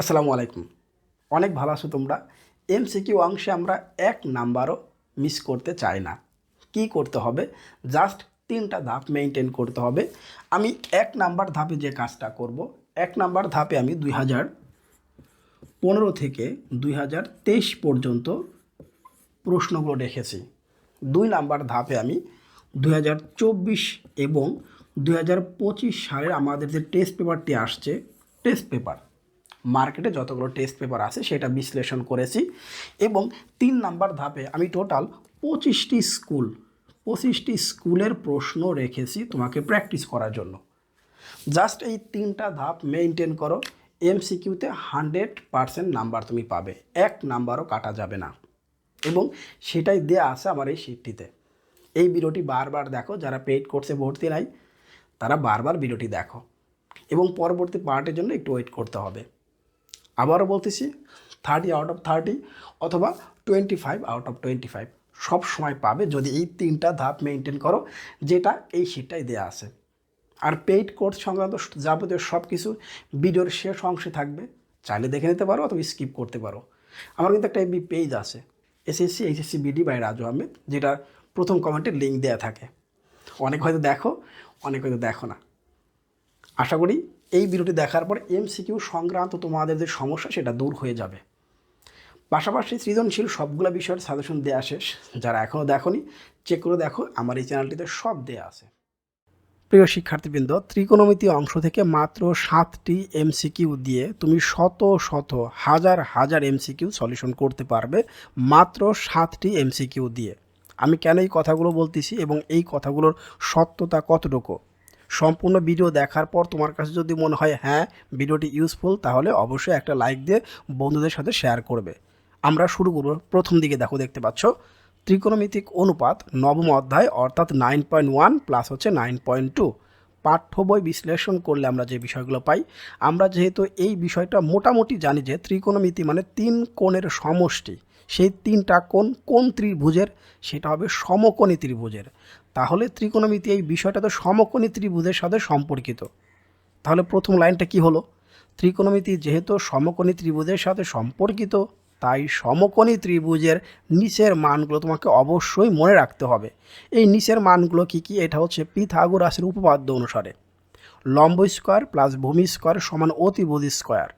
আসসালামু আলাইকুম। অনেক ভালো আছো তোমরা। এমসিকিউ অংশে আমরা এক নাম্বারও মিস করতে চাই না। কি করতে হবে? জাস্ট তিনটা ধাপ মেনটেন করতে হবে। আমি এক নাম্বার ধাপে যে কাজটা করব, এক নাম্বার ধাপে আমি দুই হাজার পনেরো থেকে দুই হাজার তেইশ পর্যন্ত প্রশ্নগুলো রেখেছি। দুই নাম্বার ধাপে আমি দুই হাজার চব্বিশ এবং দুই হাজার পঁচিশ সালের আমাদের যে টেস্ট পেপারটি আসছে টেস্ট পেপার মার্কেটে যতগুলো টেস্ট পেপার আছে সেটা বিশ্লেষণ করেছি এবং তিন নাম্বার ধাপে আমি টোটাল পঁচিশটি স্কুল পঁচিশটি স্কুলের প্রশ্ন রেখেছি তোমাকে প্র্যাকটিস করার জন্য। জাস্ট এই তিনটা ধাপ মেনটেন করো এমসিকিউতে হান্ড্রেড পারসেন্ট নাম্বার তুমি পাবে, এক নাম্বারও কাটা যাবে না। এবং সেটাই দেয়া আছে আমার এই শিটটিতে এই ভিডিওটি বারবার দেখো, যারা পেইড কোর্সে ভর্তি নাই, তারা বারবার ভিডিওটি দেখো। এবং পরবর্তী পার্টের জন্য একটু ওয়েট করতে হবে। আবারও বলতেছি থার্টি আউট অফ থার্টি অথবা twenty five out of twenty five সব সময় পাবে যদি এই তিনটা ধাপ মেনটেন করো, যেটা এই শিটটাই দেওয়া আছে। আর পেইড কোর্স সংক্রান্ত যাবতীয় সব কিছু ভিডিওর শেষ অংশে থাকবে। চাইলে দেখে নিতে পারো অথবা স্কিপ করতে পারো। আমার কিন্তু একটা এমবি পেজ আছে SSC HSC BD by Raju Ahmed যেটা প্রথম কমেন্টে লিঙ্ক দেওয়া থাকে। অনেক হয়তো দেখো, অনেক হয়তো দেখো না। আশা করি এই ভিডিওটি দেখার পর এমসিকিউ সংক্রান্ত তোমাদের যে সমস্যা, সেটা দূর হয়ে যাবে। পাশাপাশি সৃজনশীল সবগুলো বিষয়ের সাজেশন দেওয়া শেষ। যারা এখনও দেখোনি চেক করে দেখো, আমার এই চ্যানেলটিতে সব দেওয়া আছে। প্রিয় শিক্ষার্থীবৃন্দ, ত্রিকোণমিতি অংশ থেকে মাত্র সাতটি এমসিকিউ দিয়ে তুমি শত শত, হাজার হাজার এমসিকিউ সলিউশন করতে পারবে মাত্র সাতটি এমসিকিউ দিয়ে। আমি কেন এই কথাগুলো বলতেছি এবং এই কথাগুলোর সত্যতা কতটুকু? সম্পূর্ণ ভিডিও দেখার পর তোমার কাছে যদি মনে হয় হ্যাঁ ভিডিওটি ইউজফুল তাহলে অবশ্যই একটা লাইক দিয়ে বন্ধুদের সাথে শেয়ার করবে। আমরা শুরু করব। প্রথম দিকে দেখো, দেখতে পাচ্ছ? ত্রিকোণমিতিক অনুপাত নবম অধ্যায়, অর্থাৎ নাইন পয়েন্ট ওয়ান প্লাস হচ্ছে নাইন পয়েন্ট টু পাঠ্য বই বিশ্লেষণ করলে আমরা যে বিষয়গুলো পাই, আমরা যেহেতু এই বিষয়টা মোটামুটি জানি যে ত্রিকোণমিতি মানে তিন কোণের সমষ্টি। সেই তিনটা কোণ কোন ত্রিভুজের, সেটা হবে সমকোণী ত্রিভুজের। তাহলে ত্রিকোণমিতি এই বিষয়টা তো সমকোণী ত্রিভুজের সাথে সম্পর্কিত। তাহলে প্রথম লাইনটা কি হলো? ত্রিকোণমিতি যেহেতু সমকোণী ত্রিভুজের সাথে সম্পর্কিত, তাই সমকোণী ত্রিভুজের নিচের মানগুলো তোমাকে অবশ্যই মনে রাখতে হবে। এই নিচের মানগুলো কি কি? এটা হচ্ছে পিথাগোরাসের উপপাদ্য অনুসারে। লম্ব স্কোয়ার প্লাস ভূমি স্কোয়ার সমান অতিভুজ স্কোয়ার।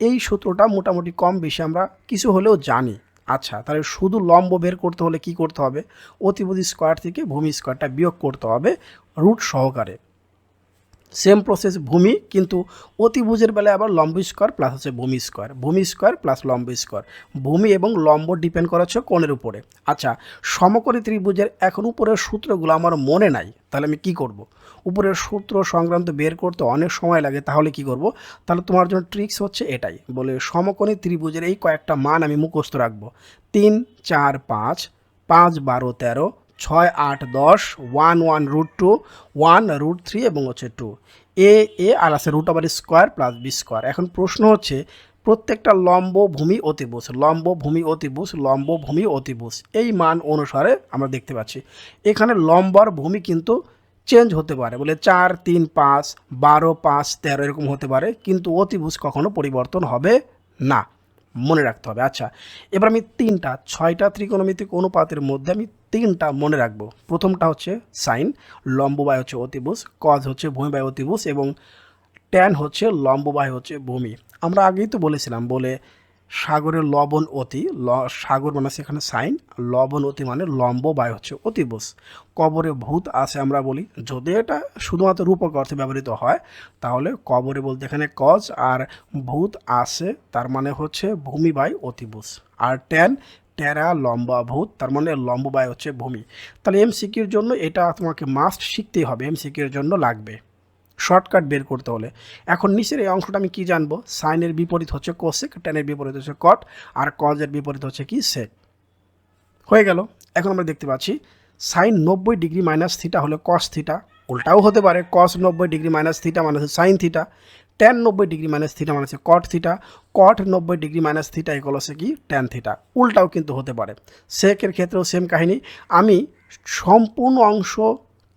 এই সূত্রটা মোটামুটি কম বেশি আমরা কিছু হলেও জানি। আচ্ছা তাহলে শুধু লম্ব বের করতে হলে কি করতে হবে? অতিপদী স্কোয়ার থেকে ভূমি স্কোয়ারটা বিয়োগ করতে হবে রুট সহকারে। সেম প্রসেস ভূমি, কিন্তু অতিভুজের বেলায় আবার লম্ব স্কোয়ার প্লাস হচ্ছে ভূমি স্কোয়ার ভূমি স্কোয়ার প্লাস লম্ব স্কোয়ার ভূমি এবং লম্ব ডিপেন্ড করা হচ্ছে কোণের উপরে আচ্ছা সমকোণী ত্রিভুজের এখন উপরের সূত্রগুলো আমার মনে নাই, তাহলে আমি কি করব। উপরের সূত্র সংক্রান্ত বের করতে অনেক সময় লাগে, তাহলে কি করব। তাহলে তোমার জন্য ট্রিক্স হচ্ছে এটাই, বলে সমকোণী ত্রিভুজের এই কয়েকটা মান আমি মুখস্থ রাখব তিন, চার, পাঁচ পাঁচ, বারো, তেরো ছয় আট দশ one one root two one root three এবং হচ্ছে টু এ এ আর আছে রুট আবার স্কোয়ার প্লাস বি স্কোয়ার এখন প্রশ্ন হচ্ছে, প্রত্যেকটা লম্ব ভূমি অতিভুজ লম্ব ভূমি অতিভুজ লম্ব ভূমি অতিভুজ, এই মান অনুসারে আমরা দেখতে পাচ্ছি। এখানে লম্বর ভূমি কিন্তু চেঞ্জ হতে পারে, বলে চার, তিন, পাঁচ, বারো, পাঁচ, তেরো, এরকম হতে পারে, কিন্তু অতিভুজ কখনো পরিবর্তন হবে না। মনে রাখতে হবে। আচ্ছা এবার আমি তিনটা, ছয়টা ত্রিকোণমিতিক অনুপাতের মধ্যে আমি তিনটা মনে রাখব। প্রথমটা হচ্ছে সাইন লম্ববায় হচ্ছে অতিভুজ কজ হচ্ছে ভূমিবায় অতিভুজ এবং ট্যান হচ্ছে লম্ববায় হচ্ছে ভূমি। আমরা আগেই তো বলেছিলাম, বলে সাগরের লবণ অতি, ল, সাগর মানে সেখানে সাইন লবণ অতি মানে লম্ব বায়ু হচ্ছে অতিভুজ। কবরে ভূত আছে আমরা বলি। যদি এটা শুধুমাত্র রূপক অর্থে ব্যবহৃত হয়, তাহলে কবরে বলতে এখানে কজ আর ভূত আছে, তার মানে হচ্ছে ভূমি বাই অতিভুজ। আর ট্যান টেরা লম্বা ভূত, তার মানে লম্ব বাই হচ্ছে ভূমি। তাহলে এমসিকিউর জন্য এটা তোমাকে মাস্ট শিখতেই হবে। এমসিকিউর জন্য লাগবে। শর্টকাট বের করতে হলে। এখন নিচের এই অংশটা আমি কি জানব? সাইনের বিপরীত হচ্ছে কোসেক টেনের বিপরীত হচ্ছে কট আর কজের বিপরীত হচ্ছে কি সেক হয়ে গেল। এখন আমরা দেখতে পাচ্ছি, সাইন নব্বই ডিগ্রি মাইনাস থিটা হলে কস থিটা, উল্টাও হতে পারে কস নব্বই ডিগ্রি মাইনাস থিটা মানে হচ্ছে সাইন থিটা টেন নব্বই ডিগ্রি মাইনাস থিটা মানে হচ্ছে কট থিটা কট নব্বই ডিগ্রি মাইনাস থিটা এগুলো হচ্ছে কি টেন থিটা, উল্টাও কিন্তু হতে পারে। সেকের ক্ষেত্রেও সেম কাহিনী। আমি সম্পূর্ণ অংশ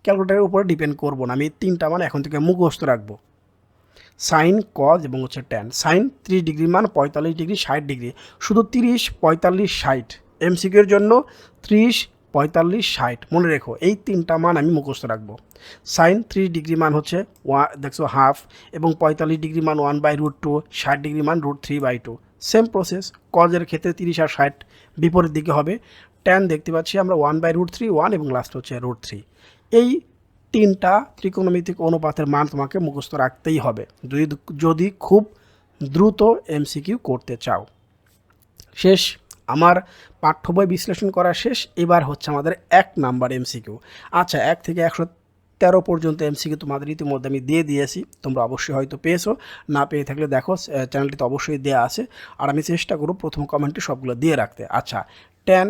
ক্যালকুলেটারের উপরে ডিপেন্ড করব না। আমি তিনটা মান এখন থেকে মুখস্থ রাখব। সাইন কজ এবং হচ্ছে ট্যান সাইন ত্রিশ ডিগ্রি মান পঁয়তাল্লিশ ডিগ্রি, ষাট ডিগ্রি। শুধু তিরিশ, পঁয়তাল্লিশ, ষাট। এমসিকিউর জন্য ত্রিশ, পঁয়তাল্লিশ, ষাট। মনে রেখো, এই তিনটা মান আমি মুখস্থ রাখব। সাইন ত্রিশ ডিগ্রি মান হচ্ছে ওয়া দেখছ হাফ এবং পঁয়তাল্লিশ ডিগ্রি মান ওয়ান বাই রুট টু, ষাট ডিগ্রি মান root three by two. Same process কজের ক্ষেত্রে তিরিশ আর ষাট বিপরীত দিকে হবে। ট্যান দেখতে পাচ্ছি আমরা one by root three, one এবং লাস্ট হচ্ছে রুট থ্রি। এই তিনটা ত্রিকোণমিতিক অনুপাতের মান তোমাকে মুখস্থ রাখতেই হবে। যদি যদি খুব দ্রুত এমসিকিউ করতে চাও। শেষ, আমার পাঠ্য বই বিশ্লেষণ করা শেষ। এবার হচ্ছে আমাদের এক নাম্বার এমসিকিউ আচ্ছা এক থেকে একশো তেরো পর্যন্ত এমসিকিউ তোমাদের ইতিমধ্যে আমি দিয়ে দিয়েছি। তোমরা অবশ্যই হয়তো পেয়েছ। না পেয়ে থাকলে দেখো চ্যানেলটিতে অবশ্যই দেওয়া আছে। আর আমি চেষ্টা করব প্রথম কমেন্টে সবগুলো দিয়ে রাখতে। আচ্ছা টেন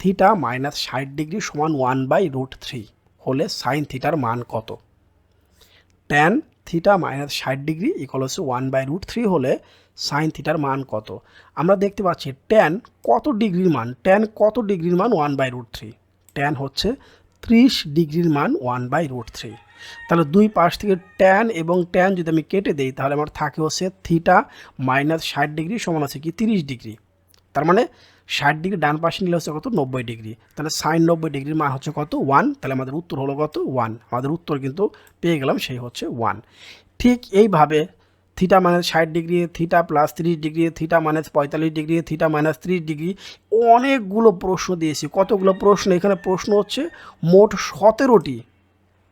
থিটা মাইনাস ষাট ডিগ্রি সমান ওয়ান বাই রুট থ্রি হলে সাইন থিটার মান কত? ট্যান থিটা মাইনাস ষাট ডিগ্রি ইকল হচ্ছে ওয়ান বাই রুট থ্রি হলে সাইন থিটার মান কত? আমরা দেখতে পাচ্ছি ট্যান কত ডিগ্রির মান? ট্যান কত ডিগ্রির মান one by root three tan হচ্ছে ত্রিশ ডিগ্রির মান ওয়ান বাই রুট থ্রি তাহলে দুই পাশ থেকে ট্যান এবং ট্যান যদি আমি কেটে দিই, তাহলে আমার থাকে হচ্ছে থিটা মাইনাস ষাট ডিগ্রি সমান আছে কি তিরিশ ডিগ্রি। তার মানে ষাট ডিগ্রি ডান পাশে নিলে হচ্ছে কত? নব্বই ডিগ্রি। তাহলে সাইন নব্বই ডিগ্রির মান হচ্ছে কত? ওয়ান। তাহলে আমাদের উত্তর হলো কত? ওয়ান। আমাদের উত্তর কিন্তু পেয়ে গেলাম, সেই হচ্ছে ওয়ান। ঠিক এইভাবে থিটা মাইনাস ষাট ডিগ্রি, থিটা প্লাস তিরিশ ডিগ্রি, থিটা মাইনাস পঁয়তাল্লিশ ডিগ্রি, থিটা মাইনাস ত্রিশ ডিগ্রি, অনেকগুলো প্রশ্ন দিয়েছি। কতগুলো প্রশ্ন? এখানে প্রশ্ন হচ্ছে মোট সতেরোটি।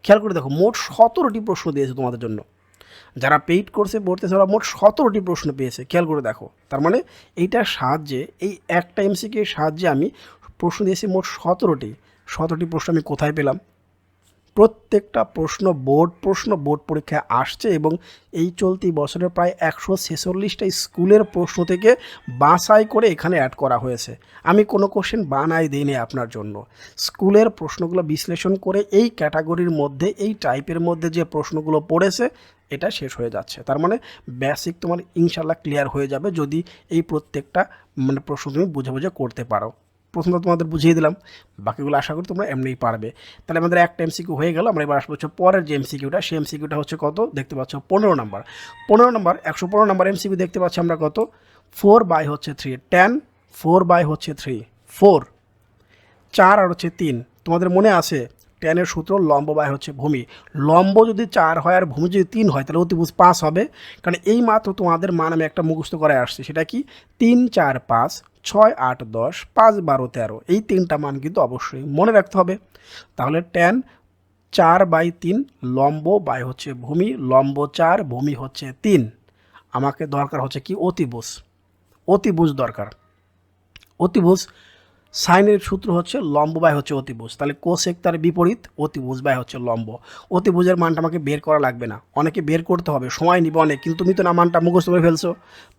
খেয়াল করে দেখো, মোট সতেরোটি প্রশ্ন দিয়েছে তোমাদের জন্য। যারা পেইড কোর্সে পড়তেছে ওরা মোট সতেরোটি প্রশ্ন পেয়েছে। খেয়াল করে দেখো। তার মানে এইটার সাহায্যে, এই একটা এমসিকে সাহায্যে আমি প্রশ্ন দিয়েছি মোট সতেরোটি। সতেরোটি প্রশ্ন আমি কোথায় পেলাম? প্রত্যেকটা প্রশ্ন, বোর্ড প্রশ্ন, বোর্ড পরীক্ষায় আসছে এবং এই চলতি বছরের প্রায় একশো ছেচল্লিশটা স্কুলের প্রশ্ন থেকে বাছাই করে এখানে অ্যাড করা হয়েছে। আমি কোনো কোশ্চেন বানাই দিইনি আপনার জন্য। স্কুলের প্রশ্নগুলো বিশ্লেষণ করে এই ক্যাটাগরির মধ্যে, এই টাইপের মধ্যে যে প্রশ্নগুলো পড়েছে, এটা শেষ হয়ে যাচ্ছে। তার মানে বেসিক তোমার ইনশাল্লাহ ক্লিয়ার হয়ে যাবে যদি এই প্রত্যেকটা মানে প্রশ্ন তুমি বুঝে বুঝে করতে পারো। প্রথমত তোমাদের বুঝিয়ে দিলাম, বাকিগুলো আশা করি তোমরা এমনিই পারবে। তাহলে আমাদের একটা এমসিকিউ হয়ে গেল, আমরা এবার আসব হচ্ছে পরের যে এমসিকিউটা সেই এমসিকিউটা হচ্ছে কত? দেখতে পাচ্ছ পনেরো নম্বর। পনেরো নম্বর, একশো পনেরো নম্বর এমসিকিউ দেখতে পাচ্ছি আমরা কত? ফোর বাই হচ্ছে থ্রি টেন ফোর বাই হচ্ছে থ্রি ফোর চার আর হচ্ছে তিন। তোমাদের মনে আছে টেনের সূত্র লম্ব বাই হচ্ছে ভূমি। লম্ব যদি চার হয় আর ভূমি যদি তিন হয়, তাহলে অতিভুজ পাঁচ হবে। কারণ এই মাত্র তোমাদের মান আমি একটা মুখস্থ করে আসছি। সেটা কি? তিন, চার, পাঁচ, ছয়, আট, দশ, পাঁচ, বারো, তেরো। এই তিনটা মান কিন্তু অবশ্যই মনে রাখতে হবে। তাহলে টেন চার বাই তিন লম্ব বাই হচ্ছে ভূমি, লম্ব চার, ভূমি হচ্ছে তিন। আমাকে দরকার হচ্ছে কি? অতিভুজ। অতিভুজ দরকার। অতিভুজ সাইনের সূত্র হচ্ছে লম্ব বাই হচ্ছে অতিভুজ। তাহলে কোসেক তার বিপরীত অতিভুজ বাই হচ্ছে লম্ব। অতিভুজের মানটা আমাকে বের করা লাগবে না। অনেকে বের করতে হবে, সময় নিবে অনেক। কিন্তু তুমি তো না মানটা মুখস্থ করে ফেলছো।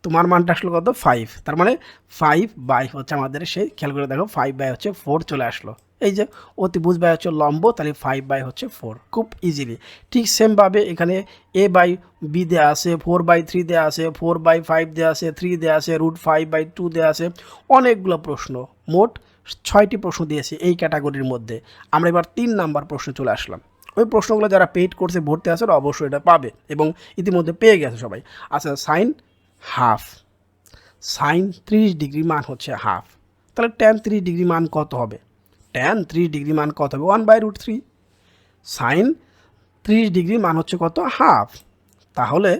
তোমার মানটা আসলো কত? ফাইভ তার মানে ফাইভ বাই হচ্ছে আমাদের সেই, খেয়াল করে দেখো ফাইভ বাই হচ্ছে ফোর চলে আসলো। এই যে অতিভুজ বাই হচ্ছে লম্ব, তাহলে ফাইভ বাই হচ্ছে ফোর খুব ইজিলি ঠিক সেমভাবে এখানে এ বাই বি দেওয়া আছে ফোর বাই থ্রি দেওয়া আছে ফোর বাই ফাইভ দেওয়া আছে থ্রি দেওয়া আছে রুট ফাইভ বাই টু দেওয়া আছে। অনেকগুলো প্রশ্ন। মোট ছয়টি প্রশ্ন দিয়েছে এই ক্যাটাগরির মধ্যে। আমরা এবার তিন নাম্বার প্রশ্নে চলে আসলাম। ওই প্রশ্নগুলো যারা পেইড কোর্সে ভর্তি আছে অবশ্যই এটা পাবে এবং ইতিমধ্যে পেয়ে গেছে সবাই। আচ্ছা সাইন হাফ। সাইন ত্রিশ ডিগ্রি মান হচ্ছে হাফ। তাহলে টেন ত্রিশ ডিগ্রি মান কত হবে? টেন ত্রিশ ডিগ্রি মান কত হবে? One by root three sine ত্রিশ ডিগ্রি মান হচ্ছে কত? হাফ। তাহলে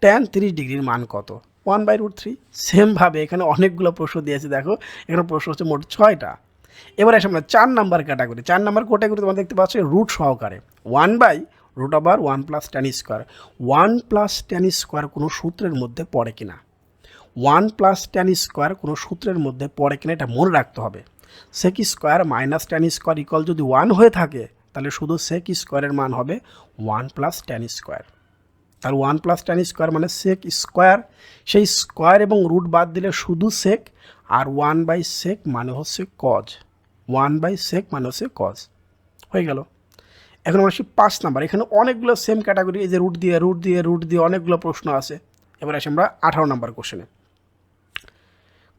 টেন ত্রিশ ডিগ্রির মান কত? ওয়ান বাই রুট থ্রি সেমভাবে এখানে অনেকগুলো প্রশ্ন দিয়েছে, দেখো। এখানে প্রশ্ন হচ্ছে মোট ছয়টা। এবার আসে আমরা চার নাম্বার ক্যাটাগরি চার নাম্বার ক্যাটাগরি তোমরা দেখতে পাচ্ছ রুট সহকারে। ওয়ান বাই রুট আবার one plus tan square one plus tan square কোনো সূত্রের মধ্যে পড়ে কিনা? ওয়ান প্লাস টেন স্কোয়ার কোনো সূত্রের মধ্যে পড়ে কিনা, এটা মনে রাখতে হবে। Sec square minus tan square equal যদি ওয়ান হয়ে থাকে, তাহলে শুধু সেক স্কোয়ারের মান হবে ওয়ান প্লাস টেন স্কোয়ার তাহলে ওয়ান প্লাস টেন স্কোয়ার মানে সেক স্কোয়ার। সেই স্কোয়ার এবং রুট বাদ দিলে শুধু সেক আর ওয়ান বাই সেক মানে হচ্ছে কজ ওয়ান বাই সেক মানে হচ্ছে কজ হয়ে গেল। এখন আসি পাঁচ নাম্বার। এখানে অনেকগুলো সেম ক্যাটাগরি এই যে রুট দিয়ে রুট দিয়ে রুট দিয়ে অনেকগুলো প্রশ্ন আছে। এবার আসি আমরা আঠারো নাম্বার কোশ্চেনে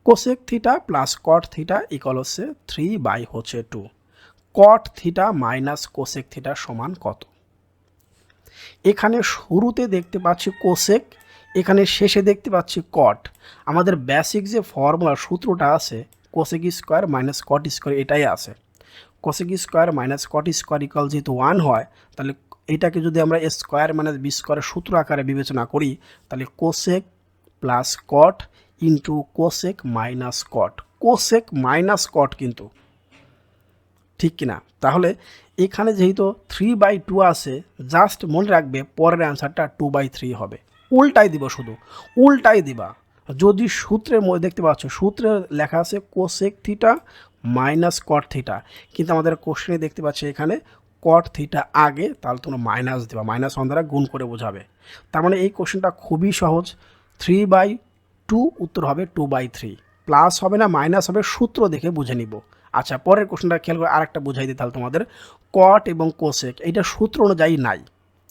cosec theta plus cot theta equal হচ্ছে থ্রি বাই হচ্ছে two cot theta minus cosec theta সমান কত? এখানে শুরুতে দেখতে পাচ্ছি কোসেক, এখানে শেষে দেখতে পাচ্ছি কট আমাদের বেসিক যে ফর্মুলা সূত্রটা আছে cosec square minus cot square এটাই আছে। Cosec square minus cot square equal যেহেতু ওয়ান হয়, তাহলে এটাকে যদি আমরা স্কোয়ার মাইনাস বি স্কোয়ারের সূত্র আকারে বিবেচনা করি, তাহলে cosec plus cot into cosec minus cot cosec minus cot কিন্তু, ঠিক কিনা? তাহলে এখানে যেহেতু থ্রি বাই টু আছে জাস্ট মনে রাখবে পরের অ্যান্সারটা টু বাই থ্রি হবে। উল্টাই দিব শুধু, উল্টাই দিবা। যদি সূত্রের মধ্যে দেখতে পাচ্ছ, সূত্রে লেখা আছে cosec theta minus cot theta কিন্তু আমাদের কোশ্চেনে দেখতে পাচ্ছি এখানে কট থিটা আগে, তাহলে তোমরা মাইনাস দেবা মাইনাস ওয়ান দ্বারা গুণ করে বোঝাবে। তার মানে এই কোশ্চেনটা খুবই সহজ। থ্রি বাই টু উত্তর হবে টু বাই থ্রি প্লাস হবে না মাইনাস হবে সূত্র দেখে বুঝে নিব। আচ্ছা পরের কোশ্চেনটা খেয়াল করে আরেকটা বুঝাই দিই তাহলে তোমাদের। কট এবং কোসেক এইটা সূত্র অনুযায়ী নাই।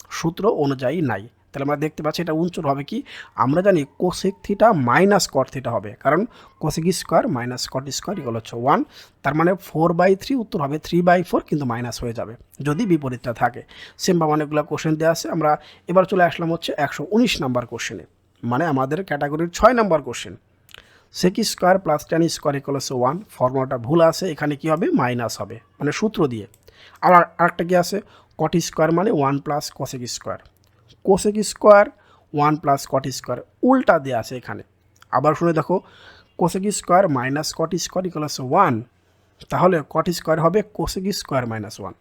সূত্র অনুযায়ী নাই। তাহলে আমরা দেখতে পাচ্ছি এটা উঞ্চর হবে কি? আমরা জানি cosec theta minus cot theta হবে। কারণ cosec square minus cot square equal হচ্ছে ওয়ান তার মানে ফোর বাই থ্রি উত্তর হবে থ্রি বাই ফোর কিন্তু মাইনাস হয়ে যাবে, যদি বিপরীতটা থাকে। সেম বা অনেকগুলো কোশ্চেন দেওয়া আছে। আমরা এবার চলে আসলাম হচ্ছে একশো উনিশ নাম্বার কোশ্চেনে মানে আমাদের ক্যাটাগরির ছয় number question sec square plus tan square equal হচ্ছে ওয়ান ফর্মুলাটা ভুল আছে, এখানে কি হবে? মাইনাস হবে মানে সূত্র দিয়ে। আর আরেকটা কি আছে? কট স্কোয়ার মানে one plus cosec square. Cosec square one plus cot square, উল্টা দেওয়া আছে এখানে। আবার শুনে দেখো cosec square minus cot square হচ্ছে ওয়ান তাহলে কট স্কোয়ার হবে cosec square minus one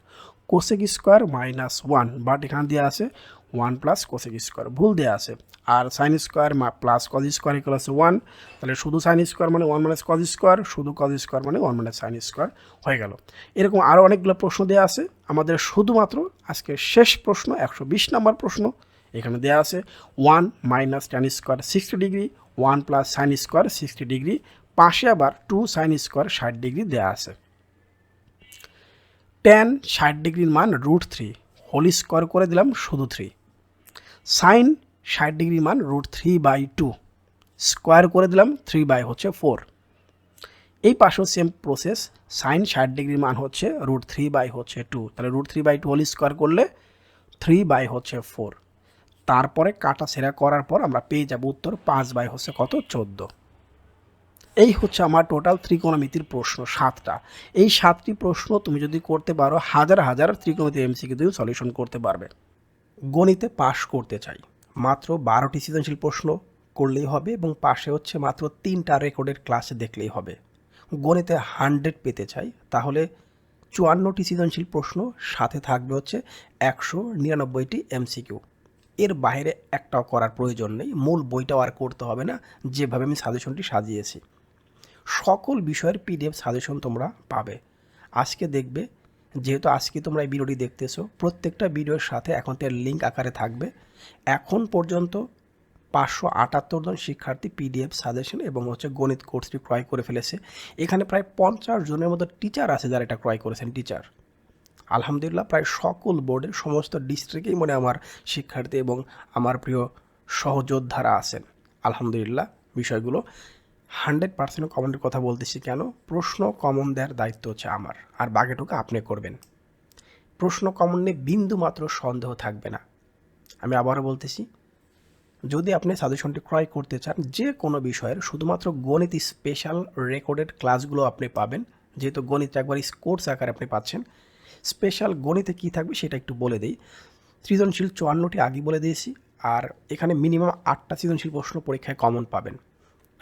cosec square minus one but এখানে দেওয়া আছে ওয়ান প্লাস কোসেক স্কোয়ার ভুল দেওয়া আছে। আর sine square plus cos square equal আছে ওয়ান তাহলে শুধু সাইন স্কোয়ার মানে ওয়ান মাইনাস কজ স্কোয়ার শুধু কজ স্কোয়ার মানে ওয়ান মাইনাস সাইন স্কোয়ার হয়ে গেল। এরকম আরও অনেকগুলো প্রশ্ন দেওয়া আছে। আমাদের শুধুমাত্র আজকে শেষ প্রশ্ন, একশো বিশ নম্বর প্রশ্ন এখানে দেওয়া আছে। One minus tan square sixty degree one plus sine square sixty degree পাশে আবার টু সাইন স্কোয়ার ষাট ডিগ্রি দেওয়া আছে। টেন ষাট ডিগ্রির মান রুট থ্রি হোল স্কোয়ার করে দিলাম শুধু থ্রি সাইন ষাট ডিগ্রি মান root three by two square করে দিলাম থ্রি বাই হচ্ছে ফোর এই পাশেও সেম প্রসেস সাইন ষাট ডিগ্রি মান হচ্ছে রুট থ্রি বাই হচ্ছে টু তাহলে root three by two whole square করলে থ্রি বাই হচ্ছে ফোর তারপরে কাটা সেরা করার পর আমরা পেয়ে যাব উত্তর পাঁচ বাই হচ্ছে কত? চোদ্দ। এই হচ্ছে আমার টোটাল ত্রিকোণমিতির প্রশ্ন সাতটা। এই সাতটি প্রশ্ন তুমি যদি করতে পারো, হাজার হাজার ত্রিকোণমিতি এমসিকে তুমি সলিউশন করতে পারবে। গণিতে পাশ করতে চাই। মাত্র বারোটি সৃজনশীল প্রশ্ন করলেই হবে এবং পাশে হচ্ছে মাত্র তিনটা রেকর্ডের ক্লাসে দেখলেই হবে। গণিতে হান্ড্রেড পেতে চাই, তাহলে চুয়ান্নটি সৃজনশীল প্রশ্ন, সাথে থাকবে হচ্ছে একশো নিরানব্বইটি এমসিকিউ এর বাইরে একটাও করার প্রয়োজন নেই, মূল বইটাও আর করতে হবে না, যেভাবে আমি সাজেশনটি সাজিয়েছি। সকল বিষয়ের পিডিএফ সাজেশন তোমরা পাবে। আজকে দেখবে, যেহেতু আজকে তোমরা এই ভিডিওটি দেখতেছো, প্রত্যেকটা ভিডিওর সাথে এখন তার লিঙ্ক আকারে থাকবে। এখন পর্যন্ত পাঁচশো আটাত্তর জন শিক্ষার্থী পিডিএফ সাজেশন এবং হচ্ছে গণিত কোর্সটি ক্রয় করে ফেলেছে। এখানে প্রায় পঞ্চাশ জনের মতো টিচার আছে যারা এটা ক্রয় করেছেন টিচার আলহামদুলিল্লাহ, প্রায় সকল বোর্ডের সমস্ত ডিস্ট্রিক্টেই মনে আমার শিক্ষার্থী এবং আমার প্রিয় সহযোদ্ধারা আছেন। আলহামদুলিল্লাহ, বিষয়গুলো হান্ড্রেড পার্সেন্ট কমনের কথা বলতেছি কেন? প্রশ্ন কমন দেওয়ার দায়িত্ব হচ্ছে আমার, আর বাকিটুকু আপনি করবেন। প্রশ্ন কমন নিয়ে বিন্দু মাত্র সন্দেহ থাকবে না। আমি আবারও বলতেছি, যদি আপনি সাজেশনটি ক্রয় করতে চান, যে কোনো বিষয়ের, শুধুমাত্র গণিত স্পেশাল রেকর্ডেড ক্লাসগুলো আপনি পাবেন, যেহেতু গণিত একবার স্কোর্স আকারে আপনি পাচ্ছেন স্পেশাল গণিতে কী থাকবে সেটা একটু বলে দিই। সৃজনশীল চুয়ান্নটি আগে বলে দিয়েছি, আর এখানে মিনিমাম আটটা সৃজনশীল প্রশ্ন পরীক্ষায় কমন পাবেন।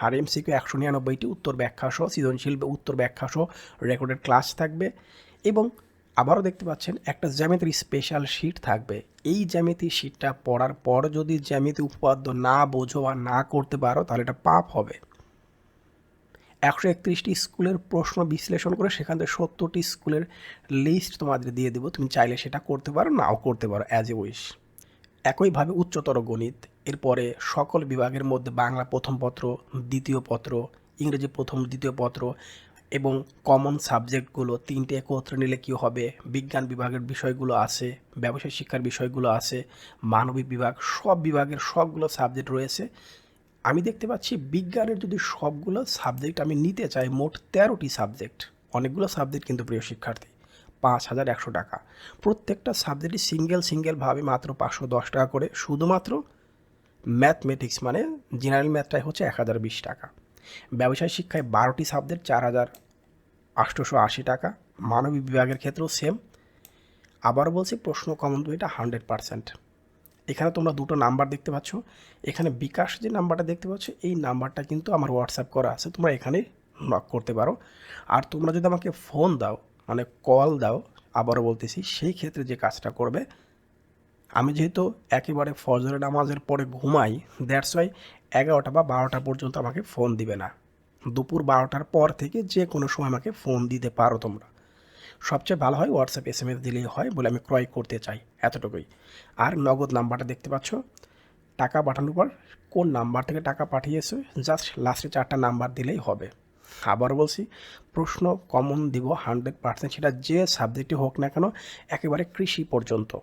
আর এমসিকিউ একশো নিরানব্বইটি উত্তর ব্যাখ্যা সহ সৃজনশীল উত্তর ব্যাখ্যা সহ রেকর্ডেড ক্লাস থাকবে। এবং আবারও দেখতে পাচ্ছেন, একটা জ্যামিতির স্পেশাল শিট থাকবে। এই জ্যামিতি শিটটা পড়ার পর যদি জ্যামিতি উপপাদ্য না বোঝো বা না করতে পারো, তাহলে এটা পাপ হবে। একশো একত্রিশটি স্কুলের প্রশ্ন বিশ্লেষণ করে সেখান থেকে সত্তরটি স্কুলের লিস্ট তোমাদের দিয়ে দেবো। তুমি চাইলে সেটা করতে পারো, নাও করতে পারো অ্যাজ এ উইশ একইভাবে উচ্চতর গণিত এরপরে সকল বিভাগের মধ্যে বাংলা প্রথম পত্র, দ্বিতীয় পত্র, ইংরেজি প্রথম, দ্বিতীয় পত্র এবং কমন সাবজেক্টগুলো তিনটে একত্রে নিলে কী হবে? বিজ্ঞান বিভাগের বিষয়গুলো আছে, ব্যবসায় শিক্ষার বিষয়গুলো আছে, মানবিক বিভাগ, সব বিভাগের সবগুলো সাবজেক্ট রয়েছে। আমি দেখতে পাচ্ছি বিজ্ঞানের যদি সবগুলো সাবজেক্ট আমি নিতে চাই, মোট তেরোটি সাবজেক্ট অনেকগুলো সাবজেক্ট কিন্তু প্রিয় শিক্ষার্থী, পাঁচ হাজার একশো টাকা। প্রত্যেকটা সাবজেক্টই সিঙ্গেল সিঙ্গেলভাবে মাত্র পাঁচশো দশ টাকা করে, শুধুমাত্র ম্যাথমেটিক্স মানে জেনারেল ম্যাথটাই হচ্ছে এক হাজার বিশ টাকা। ব্যবসায় শিক্ষায় বারোটি সাবজেক্ট চার হাজার আটশোশো আশি টাকা। মানবিক বিভাগের ক্ষেত্রেও সেম আবার বলছি, প্রশ্ন কমন দুইটা হান্ড্রেড পারসেন্ট এখানে তোমরা দুটো নাম্বার দেখতে পাচ্ছ। এখানে বিকাশ যে নাম্বারটা দেখতে পাচ্ছ, এই নাম্বারটা কিন্তু আমার হোয়াটসঅ্যাপ করা আছে। তোমরা এখানে নক করতে পারো। আর তোমরা যদি আমাকে ফোন দাও মানে কল দাও, আবারও বলতেছি, সেই ক্ষেত্রে যে কাজটা করবে আমি যেহেতু একেবারে ফজরের নামাজের পরে ঘুমাই দ্যাটস ওয়াই এগারোটা বা বারোটা পর্যন্ত আমাকে ফোন দিবে না। দুপুর বারোটার পর থেকে যে কোনো সময় আমাকে ফোন দিতে পারো তোমরা। সবচেয়ে ভালো হয় হোয়াটসঅ্যাপ এস এম এস দিলেই হয় বলে আমি ক্রয় করতে চাই এতটুকুই। আর নগদ নাম্বারটা দেখতে পাচ্ছ? টাকা পাঠানোর পর কোন নাম্বার থেকে টাকা পাঠিয়েছে? জাস্ট লাস্টে চারটা নাম্বার দিলেই হবে। আবার বলছি, প্রশ্ন কমন দিব হান্ড্রেড পার্সেন্ট সেটা যে সাবজেক্টই হোক না কেন, একেবারে কৃষি পর্যন্ত।